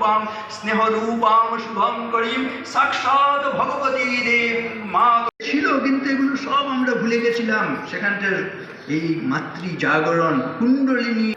রূপাম স্নেহ রূপাম শুভম করিম সাক্ষাৎ ভগবতী দেব মা ছিল কিন্তু এগুলো সব আমরা ভুলে গেছিলাম। সেখানটার এই মাতৃ জাগরণ কুণ্ডলিনী।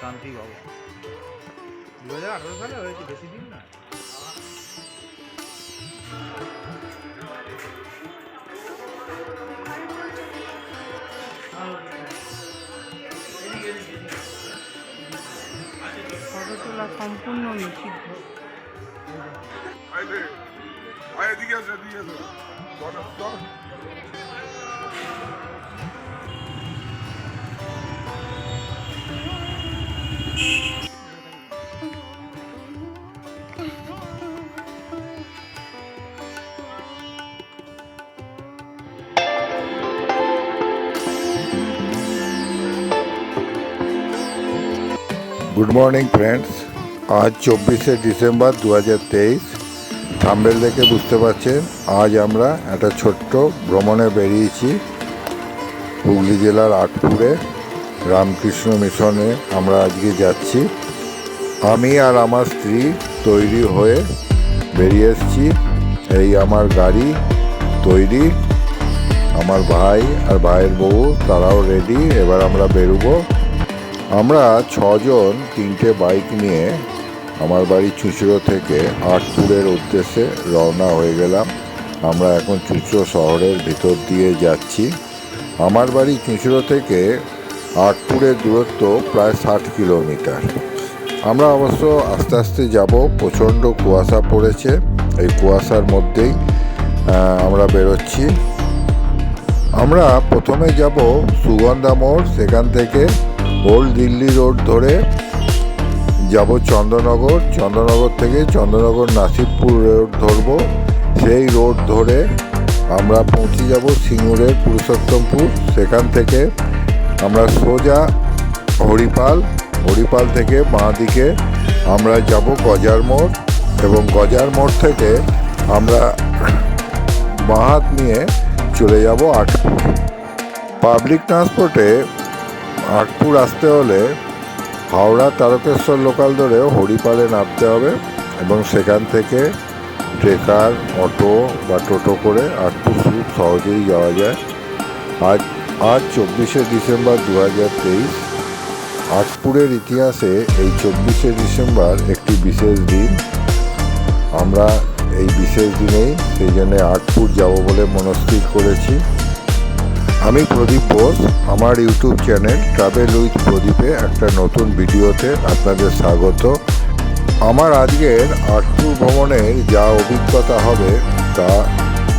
শান্তি বাবু দু হাজার আঠারো সালে হয়েছে বেশি দিন সম্পূর্ণ নিষিদ্ধ আয় রে আয় আজ চব্বিশে ডিসেম্বর দু হাজার তেইশ। থাম্বেল দেখে বুঝতে পারছেন, আজ আমরা একটা ছোট্ট ভ্রমণে বেরিয়েছি। হুগলি জেলার আটপুরে রামকৃষ্ণ মিশনে আমরা আজকে যাচ্ছি। আমি আর আমার স্ত্রী তৈরি হয়ে বেরিয়ে এসেছি। এই আমার গাড়ি তৈরি। আমার ভাই আর ভাইয়ের বউ, তারাও রেডি এবার আমরা বেরোবো। আমরা ছজন তিনটে বাইক নিয়ে আমার বাড়ি চুঁচড়ো থেকে আটপুরের উদ্দেশ্যে রওনা হয়ে গেলাম। আমরা এখন চুঁচড়ো শহরের ভিতর দিয়ে যাচ্ছি। আমার বাড়ি চুঁচড়ো থেকে আটপুরের দূরত্ব প্রায় ষাট কিলোমিটার। আমরা অবশ্য আস্তে আস্তে যাব, প্রচণ্ড কুয়াশা পড়েছে। এই কুয়াশার মধ্যেই আমরা বেরোচ্ছি। আমরা প্রথমে যাব সুগন্ধা মোড়, সেখান থেকে ওল্ড দিল্লি রোড ধরে যাব চন্দ্রনগর চন্দ্রনগর থেকে চন্দ্রনগর নাসিবপুর রোড ধরব। সেই রোড ধরে আমরা পৌঁছে যাব সিঙ্গুরের পুরুষোত্তমপুর। সেখান থেকে আমরা সোজা হরিপাল হরিপাল থেকে বাঁ দিকে আমরা যাব গজার মোড় এবং গজার মোড় থেকে আমরা বাঁহাত নিয়ে চলে যাব আটপুর। পাবলিক ট্রান্সপোর্টে আটপুর আসতে হলে হাওড়া তারকেশ্বর লোকাল ধরে হরিপালে নামতে হবে এবং সেখান থেকে ট্রেকার, অটো বা টোটো করে আটপুর খুব সহজেই যাওয়া যায়। আজ আজ চব্বিশে ডিসেম্বর দু হাজার তেইশ। আটপুরের ইতিহাসে এই চব্বিশে ডিসেম্বর একটি বিশেষ দিন। আমরা এই বিশেষ দিনেই সেই জন্য আটপুর যাব বলে মনস্থির করেছি। আমি প্রদীপ বোস, আমার ইউটিউব চ্যানেল ট্রাভেল উইথ প্রদীপে একটা নতুন ভিডিওতে আপনাদের স্বাগত। আমার আজকের আটপুর ভ্রমণের যা অভিজ্ঞতা হবে তা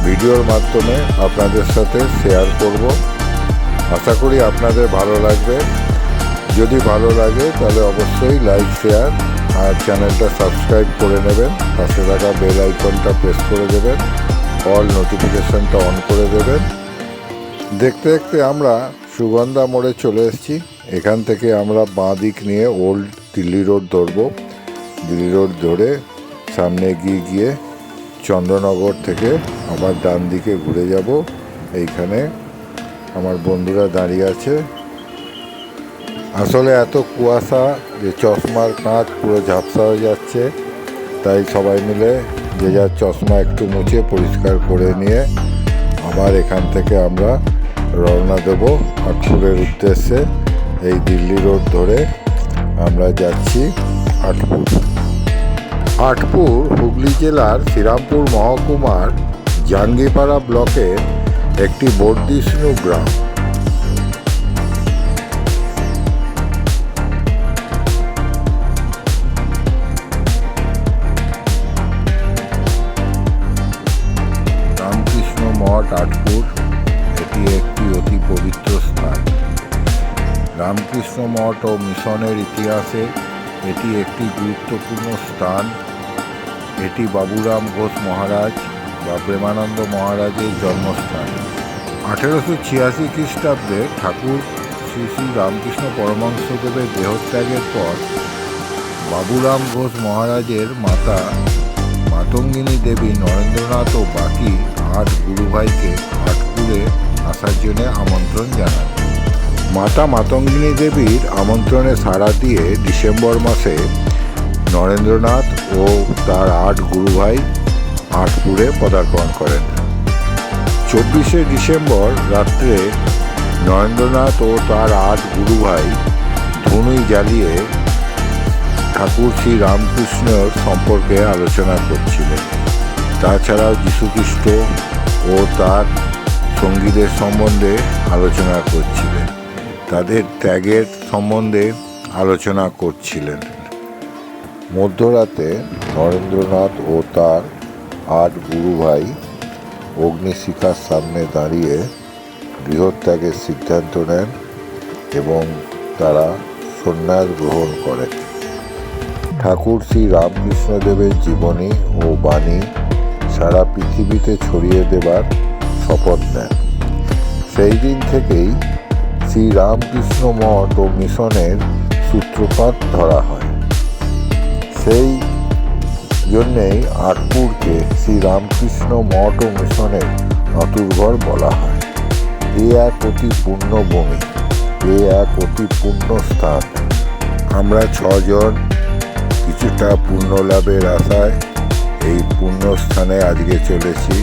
ভিডিওর মাধ্যমে আপনাদের সাথে শেয়ার করব। আশা করি আপনাদের ভালো লাগবে। যদি ভালো লাগে তাহলে অবশ্যই লাইক, শেয়ার আর চ্যানেলটা সাবস্ক্রাইব করে নেবেন। পাশে থাকা বেল আইকনটা প্রেস করে দেবেন। অল নোটিফিকেশনটা অন করে দেবেন। দেখতে দেখতে আমরা সুগন্ধা মোড়ে চলে এসেছি। এখান থেকে আমরা বাঁ দিক নিয়ে ওল্ড দিল্লি রোড ধরব। দিল্লি রোড ধরে সামনে এগিয়ে গিয়ে চন্দ্রনগর থেকে আবার ডান দিকে ঘুরে যাব। এইখানে আমার বন্ধুরা দাঁড়িয়ে আছে। আসলে এত কুয়াশা যে চশমার কাঁচ পুরো ঝাপসা হয়ে যাচ্ছে। তাই সবাই মিলে যে যার চশমা একটু মুছে পরিষ্কার করে নিয়ে আবার এখান থেকে আমরা রওনা দেব আটপুরের উদ্দেশ্যে। এই দিল্লি রোড ধরে আমরা যাচ্ছি আটপুর। আটপুর হুগলি জেলার শ্রীরামপুর মহকুমার জাঙ্গিপাড়া ব্লকের একটি বর্ধিষ্ণু গ্রাম। রামকৃষ্ণ মঠ ও মিশনের ইতিহাসে এটি একটি গুরুত্বপূর্ণ স্থান। এটি বাবুরাম ঘোষ মহারাজ বা প্রেমানন্দ মহারাজের জন্মস্থান। আঠেরোশো ছিয়াশি খ্রিস্টাব্দে ঠাকুর শ্রী শ্রী রামকৃষ্ণ পরমহংসদেবের দেহত্যাগের পর বাবুরাম ঘোষ মহারাজের মাতা মাতঙ্গিনী দেবী নরেন্দ্রনাথ ও বাকি আট গুরুভাইকে আটপুরে আসার জন্য আমন্ত্রণ জানান। মাতা মাতঙ্গিনী দেবীর আমন্ত্রণে সাড়া দিয়ে ডিসেম্বর মাসে নরেন্দ্রনাথ ও তার আট গুরুভাই আটপুরে পদার্পণ করেন। চব্বিশে ডিসেম্বর রাত্রে নরেন্দ্রনাথ ও তার আট গুরুভাই ধনুই জ্বালিয়ে ঠাকুর শ্রী রামকৃষ্ণর সম্পর্কে আলোচনা করছিলেন। তাছাড়াও যীশুখ্রিস্ট ও তার সঙ্গীদের সম্বন্ধে আলোচনা করছিলেন। তাদের ত্যাগের সম্বন্ধে আলোচনা করছিলেন। মধ্যরাতে নরেন্দ্রনাথ ও তার আট গুরু ভাই অগ্নিশিখার সামনে দাঁড়িয়ে গৃহত্যাগের সিদ্ধান্ত নেন এবং তারা সন্ন্যাস গ্রহণ করেন। ঠাকুর শ্রী রামকৃষ্ণদেবের জীবনী ও বাণী সারা পৃথিবীতে ছড়িয়ে দেবার শপথ নেন। সেই দিন থেকেই শ্রী রামকৃষ্ণ মঠ ও মিশনের সূত্রপাত ধরা হয়। সেই জন্যেই আটপুরকে শ্রী রামকৃষ্ণ মঠ ও মিশনের নতুরঘর বলা হয়। এ এক অতি পূর্ণ ভূমি, এ এক অতি পূর্ণ স্থান। আমরা ছজন কিছুটা পুণ্য লাভের আশায় এই পুণ্য স্থানে আজকে চলেছি।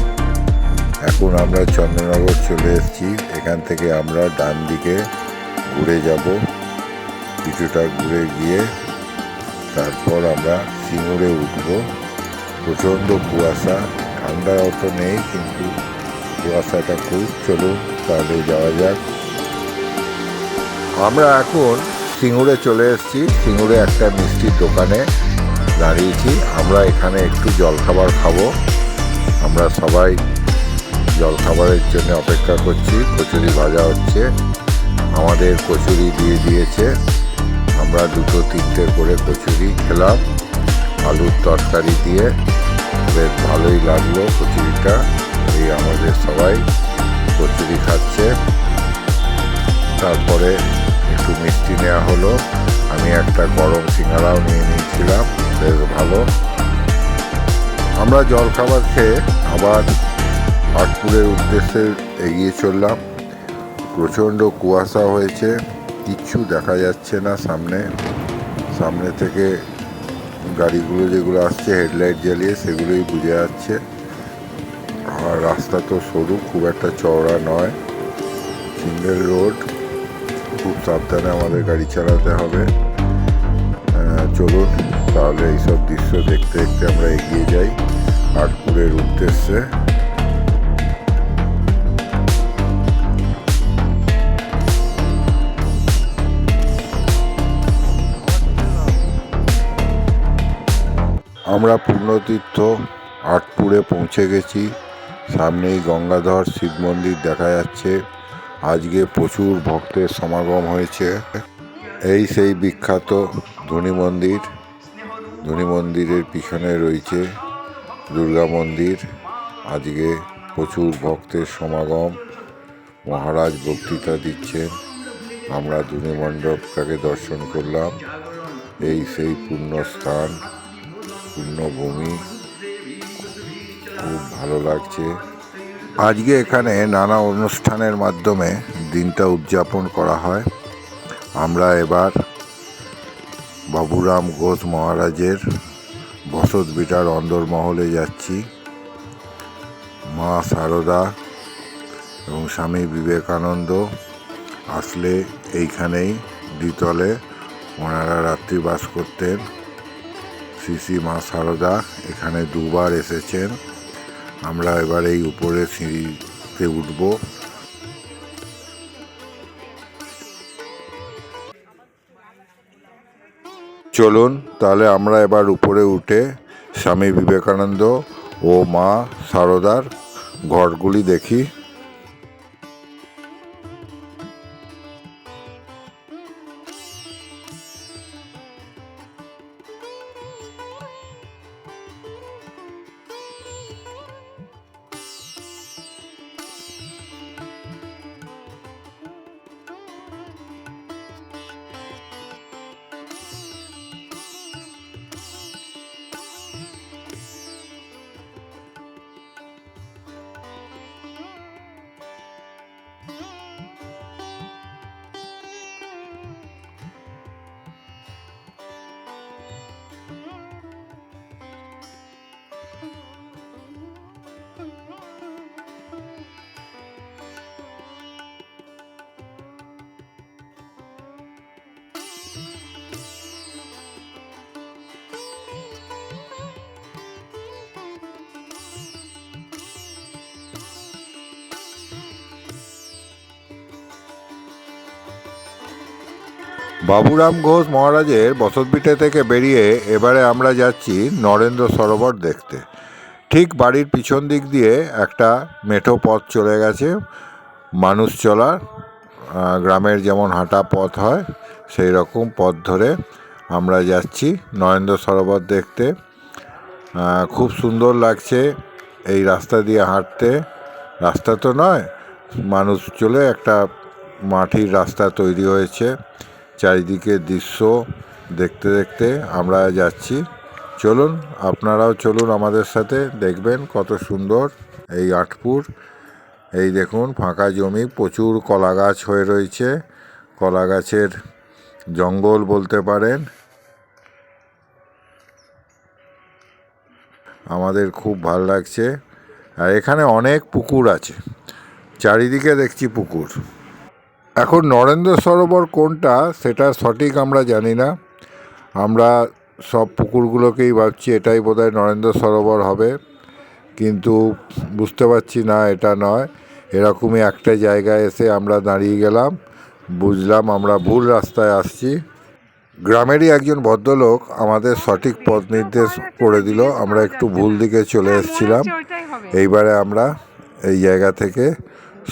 এখন আমরা চন্দ্রনগর চলে এসেছি। এখান থেকে আমরা ডান দিকে ঘুরে যাব। কিছুটা ঘুরে গিয়ে তারপর আমরা সিঙ্গুরে উঠব। প্রচণ্ড কুয়াশা ঠান্ডা অত নেই, কিন্তু কুয়াশাটা খুব। চলুন তাহলে যাওয়া যাক। আমরা এখন সিঙ্গুরে চলে এসেছি। সিঙ্গুরে একটা মিষ্টির দোকানে দাঁড়িয়েছি। আমরা এখানে একটু জলখাবার খাব। আমরা সবাই জলখাবারের জন্য অপেক্ষা করছি। কচুরি ভাজা হচ্ছে। আমাদের কচুরি দিয়ে দিয়েছে। আমরা দুটো তিনটে করে কচুরি খেলাম। আলুর তরকারি দিয়ে বেশ ভালোই লাগল কচুরিটা। এই আমাদের সবাই কচুরি খাচ্ছে। তারপরে একটু মিষ্টি নেওয়া হলো। আমি একটা গরম সিঙ্গারাও নিয়ে নিয়েছিলাম। বেশ ভালো। আমরা জলখাবার খেয়ে আবার আটপুরের উদ্দেশ্যে এগিয়ে চললাম। প্রচণ্ড কুয়াশা হয়েছে, কিচ্ছু দেখা যাচ্ছে না সামনে। সামনে থেকে গাড়িগুলো যেগুলো আসছে, হেডলাইট জ্বালিয়ে সেগুলোই বুঝে যাচ্ছে। আর রাস্তা তো সরু, খুব একটা চওড়া নয়। সিঙ্গেল রোড, খুব সাবধানে আমাদের গাড়ি চালাতে হবে। চলুন, তাহলে এইসব দৃশ্য দেখতে দেখতে আমরা এগিয়ে যাই আটপুরের উদ্দেশ্যে। আমরা পূর্ণতীর্থ, আটপুরে পৌঁছে গেছি। সামনেই গঙ্গাধর শিব মন্দির দেখা যাচ্ছে। আজকে প্রচুর ভক্তের সমাগম হয়েছে। এই সেই বিখ্যাত ধনী মন্দির। ধনী মন্দিরের পিছনে রয়েছে দুর্গা মন্দির। আজকে প্রচুর ভক্তের সমাগম। মহারাজ বক্তৃতা দিচ্ছেন। আমরা ধনী মণ্ডপটাকে দর্শন করলাম। এই সেই পুণ্যস্থান পুণ্যভূমি খুব ভালো লাগছে। আজকে এখানে নানা অনুষ্ঠানের মাধ্যমে দিনটা উদযাপন করা হয়। আমরা এবার বাবুরাম ঘোষ মহারাজের বসত বিটার অন্দরমহলে যাচ্ছি। মা সারদা এবং স্বামী বিবেকানন্দ আসলে এইখানেই দ্বিতলে ওনারা রাত্রিবাস করতেন। শ্রী মা সারদা এখানে দুবার এসেছেন। আমরা এবার এই উপরে সিঁড়িতে উঠব। চলুন, তাহলে আমরা এবার উপরে উঠে স্বামী বিবেকানন্দ ও মা সারদার ঘরগুলি দেখি। বাবুরাম ঘোষ মহারাজের বসতভিটে থেকে বেরিয়ে এবারে আমরা যাচ্ছি নরেন্দ্র সরোবর দেখতে। ঠিক বাড়ির পিছন দিক দিয়ে একটা মেঠো পথ চলে গেছে, মানুষ চলার গ্রামের যেমন হাঁটা পথ হয়, সেই রকম পথ ধরে আমরা যাচ্ছি নরেন্দ্র সরোবর দেখতে। খুব সুন্দর লাগছে এই রাস্তা দিয়ে হাঁটতে। রাস্তা তো নয়, মানুষ চলে একটা মাটির রাস্তা তৈরি হয়েছে। চারিদিকে দৃশ্য দেখতে দেখতে আমরা যাচ্ছি। চলুন, আপনারাও চলুন আমাদের সাথে দেখবেন কত সুন্দর এই আটপুর। এই দেখুন, ফাঁকা জমি, প্রচুর কলা গাছ হয়ে রয়েছে। কলা গাছের জঙ্গল বলতে পারেন। আমাদের খুব ভালো লাগছে। আর এখানে অনেক পুকুর আছে। চারিদিকে দেখছি পুকুর। এখন নরেন্দ্র সরোবর কোনটা সেটা সঠিক আমরা জানি না। আমরা সব পুকুরগুলোকেই ভাবছি এটাই বোধহয় নরেন্দ্র সরোবর হবে। কিন্তু বুঝতে পারছি না এটা নয়। এরকমই একটা জায়গায় এসে আমরা দাঁড়িয়ে গেলাম বুঝলাম আমরা ভুল রাস্তায় আসছি। গ্রামেরই একজন ভদ্রলোক আমাদের সঠিক পথ নির্দেশ করে দিল আমরা একটু ভুল দিকে চলে এসেছিলাম। এইবারে আমরা এই জায়গা থেকে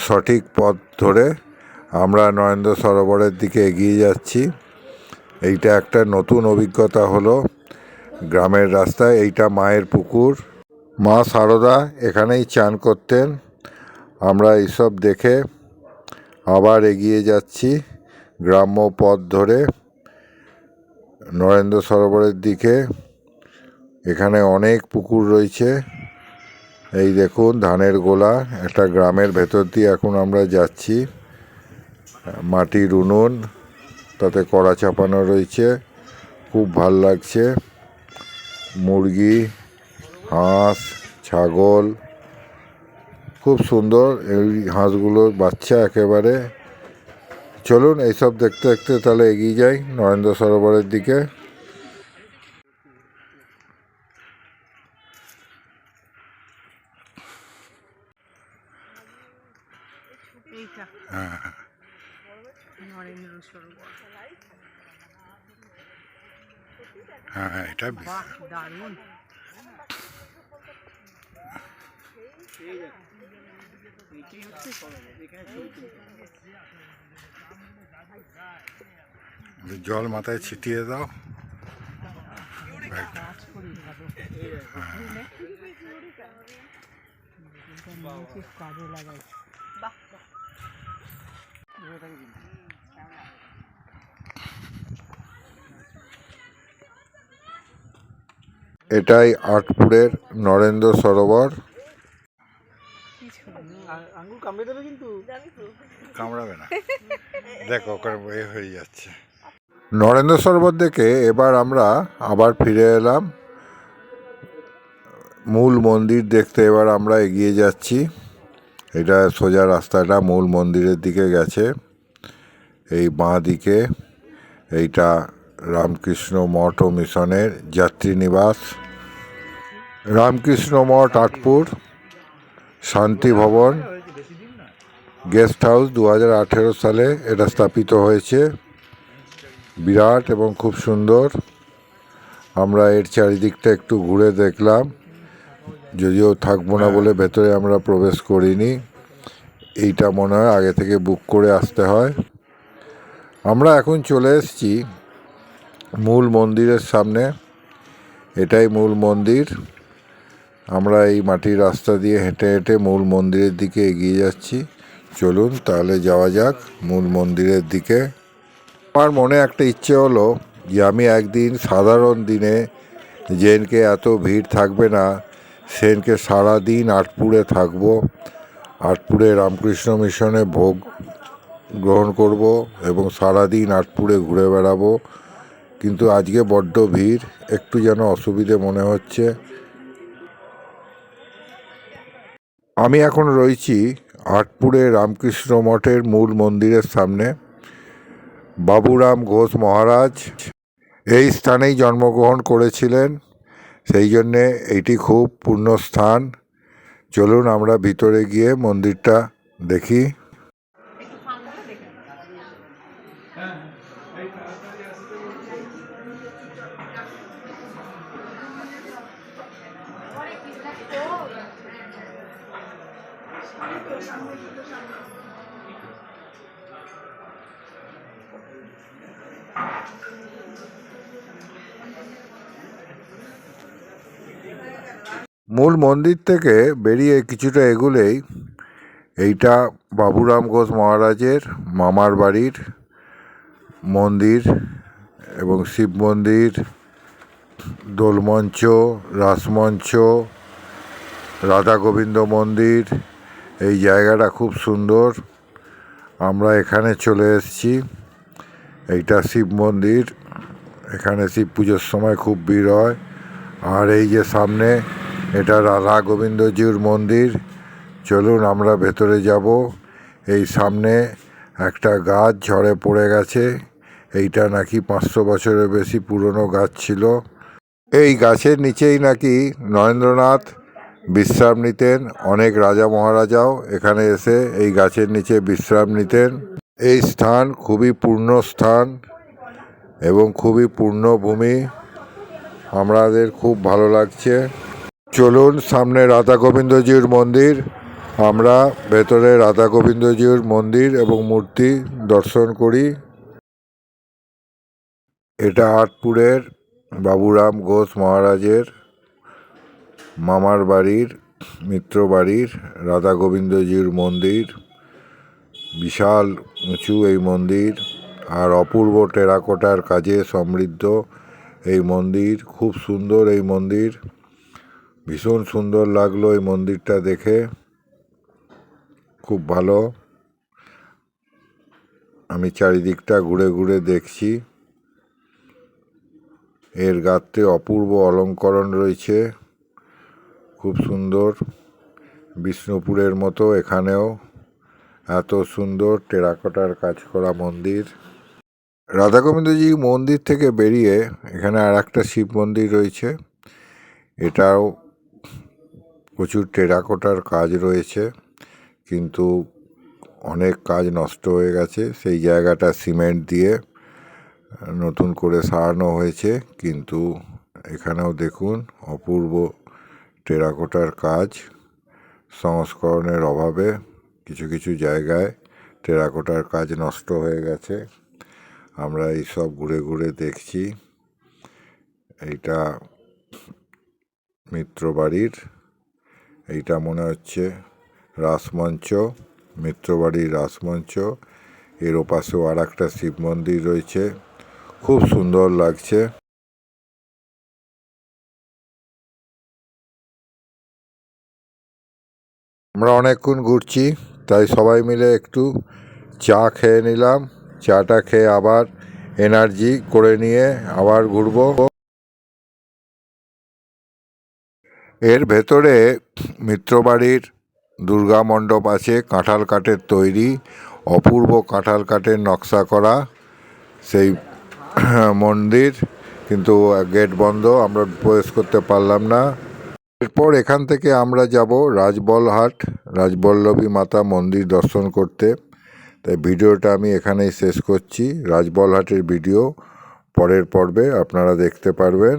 সঠিক পথ ধরে আমরা নরেন্দ্র সরোবরের দিকে এগিয়ে যাচ্ছি। এইটা একটা নতুন অভিজ্ঞতা হলো গ্রামের রাস্তায়, এইটা মায়ের পুকুর। মা সারদা এখানেই চান করতেন। আমরা এইসব দেখে আবার এগিয়ে যাচ্ছি গ্রাম্য পথ ধরে। নরেন্দ্র সরোবরের দিকে এখানে অনেক পুকুর রয়েছে। এই দেখুন, ধানের গোলা, একটা গ্রামের ভেতর দিয়ে এখন আমরা যাচ্ছি। মাটির উনুন তাতে কড়া চাপানো রয়েছে, খুব ভালো লাগছে। মুরগি, হাঁস, ছাগল, খুব সুন্দর এই হাঁসগুলোর বাচ্চা একেবারে। চলুন এইসব দেখতে দেখতে তাহলে এগিয়ে যাই নরেন্দ্র সরোবরের দিকে এইটা নরেন্দ্র সরোবর হ্যাঁ এটা জল মাথায় ছিটিয়ে দাও কাজে লাগাই এটাই আটপুরের নরেন্দ্র সরোবর। আঙ্গুল কামড়ে দেবে কিন্তু? কামড়াবে না। দেখো ওখানে এ হয়ে যাচ্ছে। নরেন্দ্র সরোবর দেখে এবার আমরা আবার ফিরে এলাম। মূল মন্দির দেখতে এবার আমরা এগিয়ে যাচ্ছি। এটা সোজা রাস্তাটা মূল মন্দিরের দিকে গেছে। এই বাঁ দিকে এইটা রামকৃষ্ণ মঠ ও মিশনের যাত্রী নিবাস। রামকৃষ্ণ মঠ, আটপুর, শান্তি ভবন। গেস্ট হাউস দু হাজার আঠেরো সালে এটা স্থাপিত হয়েছে। বিরাট এবং খুব সুন্দর। আমরা এর চারিদিকটা একটু ঘুরে দেখলাম। যদিও থাকব না বলে ভেতরে আমরা প্রবেশ করিনি। এইটা মনে হয় আগে থেকে বুক করে আসতে হয়। আমরা এখন চলে এসেছি মূল মন্দিরের সামনে, এটাই মূল মন্দির। আমরা এই মাটির রাস্তা দিয়ে হেঁটে হেঁটে মূল মন্দিরের দিকে এগিয়ে যাচ্ছি। চলুন তাহলে যাওয়া যাক মূল মন্দিরের দিকে। আমার মনে একটা ইচ্ছে হলো যে আমি একদিন সাধারণ দিনে জেনকে এত ভিড় থাকবে না, সেনকে সারাদিন আটপুরে থাকব, আটপুরে রামকৃষ্ণ মিশনে ভোগ গ্রহণ করব এবং সারাদিন আটপুরে ঘুরে বেড়াবো। কিন্তু আজকে বড্ড ভিড়। একটু যেন অসুবিধে মনে হচ্ছে। আমি এখন রয়েছি আটপুরে রামকৃষ্ণ মঠের মূল মন্দিরের সামনে। বাবুরাম ঘোষ মহারাজ এই স্থানেই জন্মগ্রহণ করেছিলেন। সেই জন্যে এটি খুব পূর্ণ স্থান। চলুন আমরা ভিতরে গিয়ে মন্দিরটা দেখি। মূল মন্দির থেকে বেরিয়ে কিছুটা এগুলেই এইটা বাবুরাম ঘোষ মহারাজের মামার বাড়ির মন্দির এবং শিব মন্দির, দোলমঞ্চ, রাসমঞ্চ রাধা গোবিন্দ মন্দির এই জায়গাটা খুব সুন্দর। আমরা এখানে চলে এসেছি। এইটা শিব মন্দির। এখানে শিব পুজোর সময় খুব ভিড় হয়। আর এই যে সামনে এটা রাধা গোবিন্দজির মন্দির। চলুন আমরা ভেতরে যাব। এই সামনে একটা গাছ ঝড়ে পড়ে গেছে। এইটা নাকি পাঁচশো বছরের বেশি পুরনো গাছ ছিল। এই গাছের নিচেই নাকি নরেন্দ্রনাথ বিশ্রাম নিতেন। অনেক রাজা মহারাজাও এখানে এসে এই গাছের নিচে বিশ্রাম নিতেন। এই স্থান খুবই পূর্ণ স্থান এবং খুবই পূর্ণ ভূমি। আমাদের খুব ভালো লাগছে। চলুন সামনে রাধা গোবিন্দজির মন্দির। আমরা ভেতরে রাধা গোবিন্দজির মন্দির এবং মূর্তি দর্শন করি। এটা আটপুরের বাবুরাম ঘোষ মহারাজের মামার বাড়ির, মিত্র বাড়ির, রাধা গোবিন্দজির মন্দির, বিশাল উঁচু এই মন্দির, আর অপূর্ব টেরাকোটার কাজে সমৃদ্ধ এই মন্দির, খুব সুন্দর এই মন্দির, ভীষণ সুন্দর লাগল এই মন্দিরটা দেখে, খুব ভালো। আমি চারিদিকটা ঘুরে ঘুরে দেখছি। এর গাত্রে অপূর্ব অলঙ্করণ রয়েছে। খুব সুন্দর বিষ্ণুপুরের মতো এখানেও এত সুন্দর টেরাকোটার কাজ করা মন্দির। রাধা গোবিন্দজি মন্দির থেকে বেরিয়ে এখানে আর একটা শিব মন্দির রয়েছে। এটাও প্রচুর টেরাকোটার কাজ রয়েছে, কিন্তু অনেক কাজ নষ্ট হয়ে গেছে। সেই জায়গাটা সিমেন্ট দিয়ে নতুন করে সারানো হয়েছে, কিন্তু এখানেও দেখুন অপূর্ব টেরাকোটার কাজ, সংস্করণের অভাবে কিছু কিছু জায়গায় টেরাকোটার কাজ নষ্ট হয়ে গেছে। আমরা এই সব ঘুরে ঘুরে দেখছি। এইটা মিত্রবাড়ির এইটা মনে হচ্ছে রাসমঞ্চ মিত্রবাড়ির রাসমঞ্চ। এর ওপাশেও আর একটা শিব মন্দির রয়েছে। খুব সুন্দর লাগছে। আমরা অনেকক্ষণ ঘুরছি, তাই সবাই মিলে একটু চা খেয়ে নিলাম। চাটা খেয়ে আবার এনার্জি করে নিয়ে আবার ঘুরবো। এর ভেতরে মিত্রবাড়ির দুর্গা মণ্ডপ আছে, কাঁঠাল কাঠের তৈরি, অপূর্ব কাঁঠাল কাঠের নকশা করা। সেই মন্দির, কিন্তু গেট বন্ধ, আমরা প্রবেশ করতে পারলাম না। এরপর এখান থেকে আমরা যাব রাজবলহাট, রাজবল্লভী মাতা মন্দির দর্শন করতে। তাই ভিডিওটা আমি এখানেই শেষ করছি। রাজবলহাটের ভিডিও পরের পর্বে আপনারা দেখতে পারবেন।